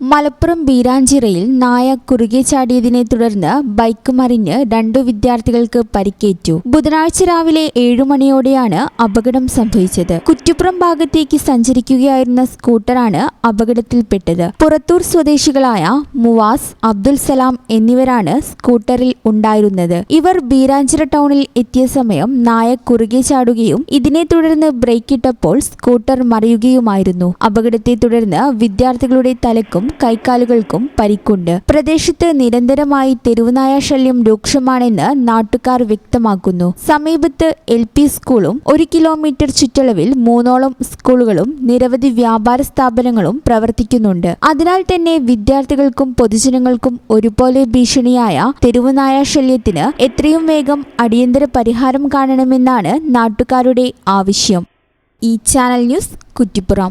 മലപ്പുറം ബീരാഞ്ചിറയിൽ നായ കുറുകെ ചാടിയതിനെ തുടർന്ന് ബൈക്ക് മറിഞ്ഞ് രണ്ടു വിദ്യാർത്ഥികൾക്ക് പരിക്കേറ്റു. ബുധനാഴ്ച രാവിലെ ഏഴു മണിയോടെയാണ് അപകടം സംഭവിച്ചത്. കുറ്റിപ്പുറം ഭാഗത്തേക്ക് സഞ്ചരിക്കുകയായിരുന്ന സ്കൂട്ടറാണ് അപകടത്തിൽപ്പെട്ടത്. പുറത്തൂർ സ്വദേശികളായ മുവാസ് അബ്ദുൽ സലാം എന്നിവരാണ് സ്കൂട്ടറിൽ ഉണ്ടായിരുന്നത്. ഇവർ ബീരാഞ്ചിറ ടൗണിൽ എത്തിയ സമയം നായ കുറുകെ ചാടുകയും ഇതിനെ തുടർന്ന് ബ്രേക്കിട്ടപ്പോൾ സ്കൂട്ടർ മറിയുകയുമായിരുന്നു. അപകടത്തെ തുടർന്ന് വിദ്യാർത്ഥികളുടെ തലക്കും കൈക്കാലുകൾക്കും പരിക്കുണ്ട്. പ്രദേശത്ത് നിരന്തരമായി തെരുവുനായ ശല്യം രൂക്ഷമാണെന്ന് നാട്ടുകാർ വ്യക്തമാക്കുന്നു. സമീപത്ത് എൽ പി സ്കൂളും ഒരു കിലോമീറ്റർ ചുറ്റളവിൽ മൂന്നോളം സ്കൂളുകളും നിരവധി വ്യാപാര സ്ഥാപനങ്ങളും പ്രവർത്തിക്കുന്നുണ്ട്. അതിനാൽ തന്നെ വിദ്യാർത്ഥികൾക്കും പൊതുജനങ്ങൾക്കും ഒരുപോലെ ഭീഷണിയായ തെരുവുനായ ശല്യത്തിന് എത്രയും വേഗം അടിയന്തര പരിഹാരം കാണണമെന്നാണ് നാട്ടുകാരുടെ ആവശ്യം. ഈ ചാനൽ ന്യൂസ് കുറ്റിപ്പുറം.